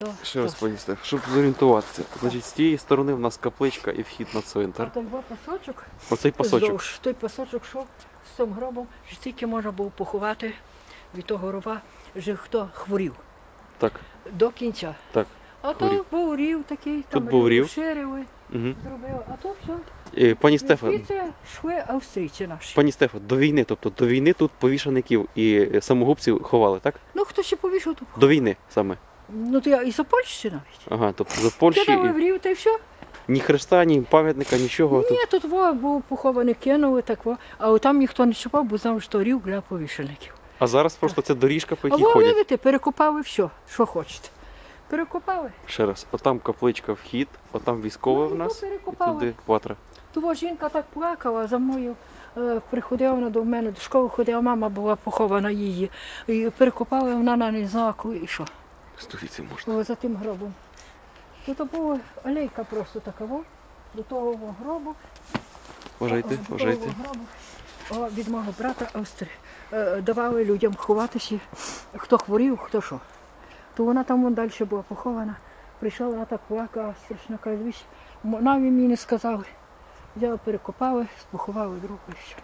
То, Ще раз то. поясни, щоб зорієнтуватися. Значить, з тієї сторони в нас капличка і вхід на цвинтар. той два пасочок, Оцей пасочок. Здовж, той пасочок, що з цим гробом, що тільки можна було поховати від того гроба, що хто хворів Так, до кінця. так. А то був рів такий, там був рів. ширили, Угу. зробили, а то все. Е, Пані Стефа, І це йшли австрійці наші. пані Стефа, до війни, тобто до війни тут повішаників і самогубців ховали, так? Ну хто ще повішав тут? До війни саме. Ну то я і за Польщі навіть. Ага, тобто за Польщі Кидали в і рів та й все. ні хреста, ні пам'ятника, нічого. Ні, тут во, був похований, кинули так во, а от там ніхто не чіпав, бо знав, що рів для повішеників. А зараз просто це доріжка, по А якій ви ходять. видите, перекопали все, що хочете. Перекопали. Ще раз, отам капличка вхід, отам військове Ну, в і нас, то і туди ватра. Того жінка так плакала за мною. е, Приходила вона до мене, до школи ходила, мама була похована її. І перекопали вона на не знала коли і що. Студіться можна. О, за тим гробом. Тут була алейка просто така, во, до того гробу. Вважайте, вважайте. О, від мого брата Австрії. Е, Давали людям ховатися, хто хворів, хто що. То вона там вон далі була похована. Прийшла, вона так плакала, страшно каже, «Вісь, навіть мені не сказали. Взяли, перекопали, поховали другу і все.